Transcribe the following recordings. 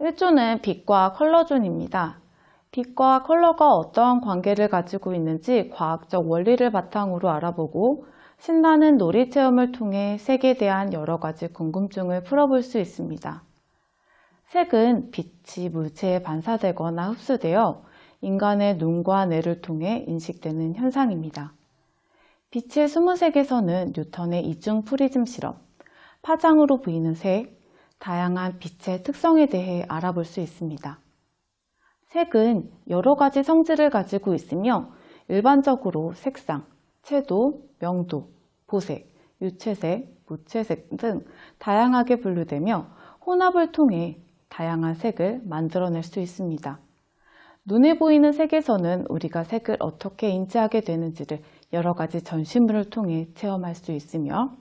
1조는 빛과 컬러존입니다. 빛과 컬러가 어떠한 관계를 가지고 있는지 과학적 원리를 바탕으로 알아보고 신나는 놀이 체험을 통해 색에 대한 여러 가지 궁금증을 풀어볼 수 있습니다. 색은 빛이 물체에 반사되거나 흡수되어 인간의 눈과 뇌를 통해 인식되는 현상입니다. 빛의 스무색에서는 뉴턴의 이중 프리즘 실험, 파장으로 보이는 색, 다양한 빛의 특성에 대해 알아볼 수 있습니다. 색은 여러 가지 성질을 가지고 있으며 일반적으로 색상, 채도, 명도, 보색, 유채색, 무채색 등 다양하게 분류되며 혼합을 통해 다양한 색을 만들어낼 수 있습니다. 눈에 보이는 색에서는 우리가 색을 어떻게 인지하게 되는지를 여러 가지 전시물을 통해 체험할 수 있으며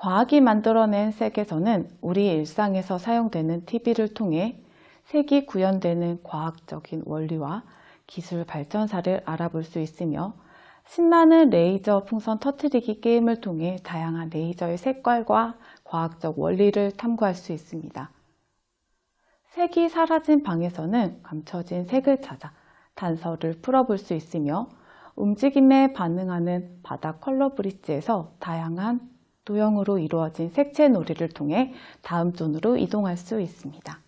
과학이 만들어낸 색에서는 우리 일상에서 사용되는 TV를 통해 색이 구현되는 과학적인 원리와 기술 발전사를 알아볼 수 있으며 신나는 레이저 풍선 터트리기 게임을 통해 다양한 레이저의 색깔과 과학적 원리를 탐구할 수 있습니다. 색이 사라진 방에서는 감춰진 색을 찾아 단서를 풀어볼 수 있으며 움직임에 반응하는 바닥 컬러 브릿지에서 다양한 도형으로 이루어진 색채 놀이를 통해 다음 존으로 이동할 수 있습니다.